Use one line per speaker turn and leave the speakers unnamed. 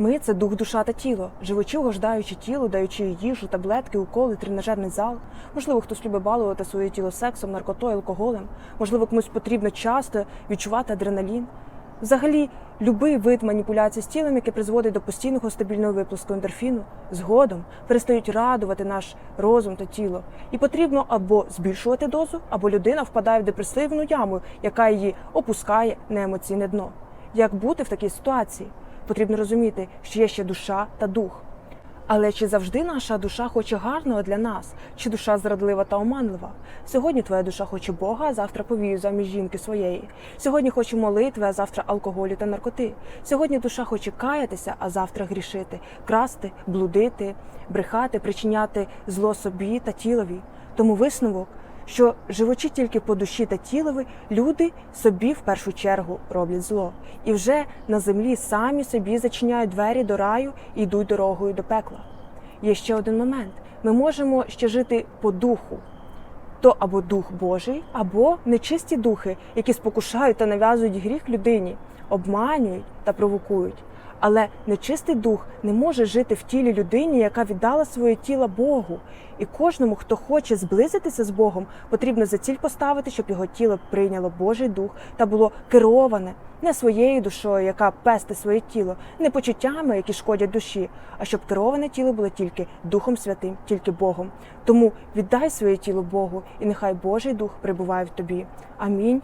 Ми це дух, душа та тіло, живучи, угождаючи тілу, даючи їжу, таблетки, уколи, тренажерний зал. Можливо, хтось любить балувати своє тіло сексом, наркотою, алкоголем. Можливо, комусь потрібно часто відчувати адреналін. Взагалі, любий вид маніпуляції з тілом, який призводить до постійного стабільного виплеску ендорфіну, згодом перестають радувати наш розум та тіло. І потрібно або збільшувати дозу, або людина впадає в депресивну яму, яка її опускає на емоційне дно. Як бути в такій ситуації? Потрібно розуміти, що є ще душа та дух. Але чи завжди наша душа хоче гарного для нас? Чи душа зрадлива та оманлива? Сьогодні твоя душа хоче Бога, а завтра повію заміж жінки своєї. Сьогодні хоче молитви, а завтра алкоголю та наркоти. Сьогодні душа хоче каятися, а завтра грішити, красти, блудити, брехати, причиняти зло собі та тілові. Тому висновок, що живучи тільки по душі та тілові, люди собі в першу чергу роблять зло. І вже на землі самі собі зачиняють двері до раю і йдуть дорогою до пекла. Є ще один момент: ми можемо ще жити по духу. То або дух Божий, або нечисті духи, які спокушають та нав'язують гріх людині, обманюють та провокують. Але нечистий дух не може жити в тілі людині, яка віддала своє тіло Богу. І кожному, хто хоче зблизитися з Богом, потрібно за ціль поставити, щоб його тіло прийняло Божий дух та було кероване не своєю душою, яка пести своє тіло, не почуттями, які шкодять душі, а щоб кероване тіло було тільки Духом Святим, тільки Богом. Тому віддай своє тіло Богу, і нехай Божий дух прибуває в тобі. Амінь.